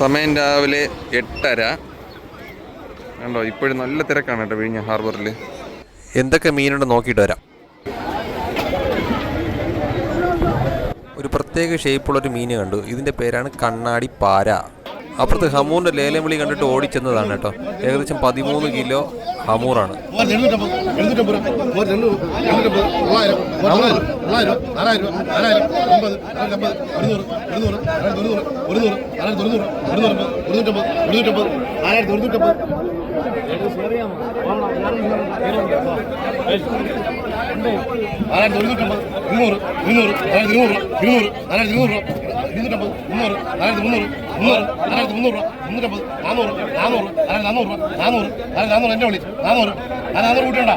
സമയം രാവിലെ എട്ടര. കണ്ടോ ഇപ്പോഴും നല്ല തിരക്കാണ് കേട്ടോ വിഴിഞ്ഞ ഹാർബറിൽ. എന്തൊക്കെ മീനുണ്ട് നോക്കിയിട്ട് വരാം. ഒരു പ്രത്യേക ഷേപ്പുള്ളൊരു മീൻ കണ്ടു. ഇതിന്റെ പേരാണ് കണ്ണാടി പാര. അപ്പുറത്ത് ഹമൂറിന്റെ ലേലം വിളി കണ്ടിട്ട് ഓടിച്ചെന്നതാണ് കേട്ടോ ഏകദേശം പതിമൂന്ന് കിലോ ഹമൂറാണ് ആയിരത്തി ഒരുന്നൂറ്റമ്പത് ഇരുന്നൂറ് ഇരുന്നൂറ് ഇരുന്നൂറ് ഇരുന്നൂറ് നാലായിരത്തി ഇരുന്നൂറ് ഇരുന്നൂറ്റമ്പത് മുന്നൂറ് നാലായിരത്തി മുന്നൂറ് മുന്നൂറ് നാലായിരത്തി മുന്നൂറ് രൂപ മുന്നൂറ്റമ്പത് നാനൂറ് നാനൂറ് നാലായിരത്തി നാനൂറ് രൂപ നാനൂറ് നാലായിരത്തി നാനൂറ് എന്നെ വിളി നാനൂറ് നാല് നാനൂറ് കൂട്ടണ്ട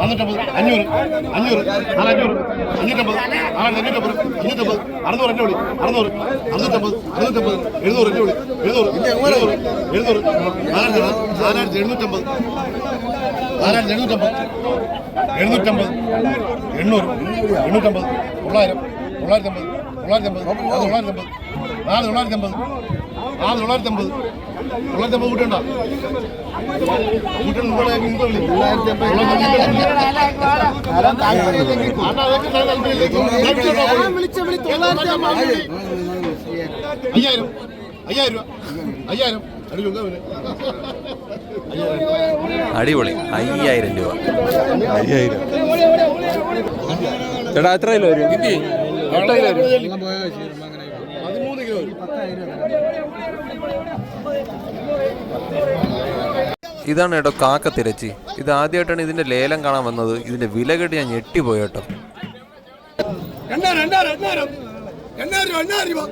നാനൂറ്റമ്പത് അഞ്ഞൂറ് അഞ്ഞൂറ് നാലഞ്ഞൂറ് അഞ്ഞൂറ്റമ്പത് നാലായിരത്തി അഞ്ഞൂറ്റമ്പത് അഞ്ഞൂറ്റമ്പത് അറുന്നൂറ് എന്നെ വിളി അറുന്നൂറ് അറുന്നൂറ്റമ്പത് അറുന്നൂറ്റമ്പത് എഴുന്നൂറ് വിളി എഴുന്നൂറ് എഴുന്നൂറ് നാലായിരത്തി നാലായിരത്തി എഴുന്നൂറ്റമ്പത് നാലായിരത്തി എഴുന്നൂറ്റമ്പത് എഴുന്നൂറ്റമ്പത് എണ്ണൂറ് എണ്ണൂറ്റമ്പത് തൊള്ളായിരം തൊള്ളായിരത്തി അമ്പത് കൂട്ടണ്ട കൂട്ടണ്ട വിളി. തൊള്ളായിരത്തി അമ്പത്. അയ്യായിരം. അയ്യായിരം രൂപ. അയ്യായിരം. അടിപൊളി. അയ്യായിരം രൂപ. അയ്യായിരം. ചേട്ടാ എത്ര കിലോ വരും പതിമൂന്ന് കിലോ ഇതാണ് കേട്ടോ കാക്ക തിരച്ചി ഇത് ആദ്യമായിട്ടാണ് ഇതിന്റെ ലേലം കാണാൻ വന്നത്. ഇതിന്റെ വില കേട്ട് ഞാൻ ഞെട്ടിപ്പോയി കേട്ടോ. എണ്ണായിരം എണ്ണായിരം എണ്ണായിരം എണ്ണായിരം എണ്ണായിരം രൂപ.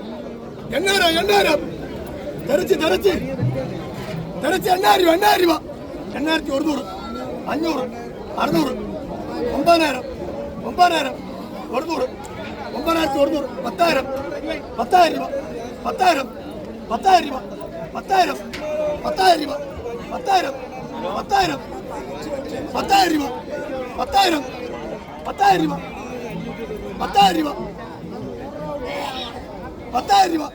എണ്ണായിരം എണ്ണായിരം തെരച്ച് തെരച്ച് തെരച്ച് എണ്ണായിരം രൂപ എണ്ണായിരം രൂപ. എണ്ണായിരത്തി ഒരുന്നൂറ് അഞ്ഞൂറ് അറുന്നൂറ് ഒമ്പതിനായിരം ഒമ്പതിനായിരം ഒരുന്നൂറ്. ഒമ്പതിനായിരത്തി ഒരുന്നൂറ് പത്തായിരം പത്തായിരം രൂപ പത്തായിരം പത്തായിരം രൂപ പത്തായിരം പത്തായിരം രൂപ പത്തായിരം പത്തായിരം പത്തായിരം രൂപ പത്തായിരം പത്തായിരം രൂപ പത്തായിരം രൂപ പത്തായിരം രൂപ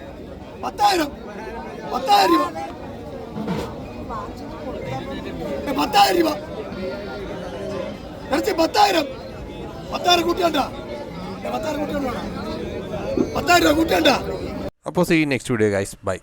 പത്തായിരം പത്തായിരം രൂപ പത്തായിരം രൂപ പത്തായിരം പത്തായിരം കൂട്ടിയണ്ട പത്തായിരം രൂപ കൂട്ടിയണ്ട അപ്പോൾ see next video guys bye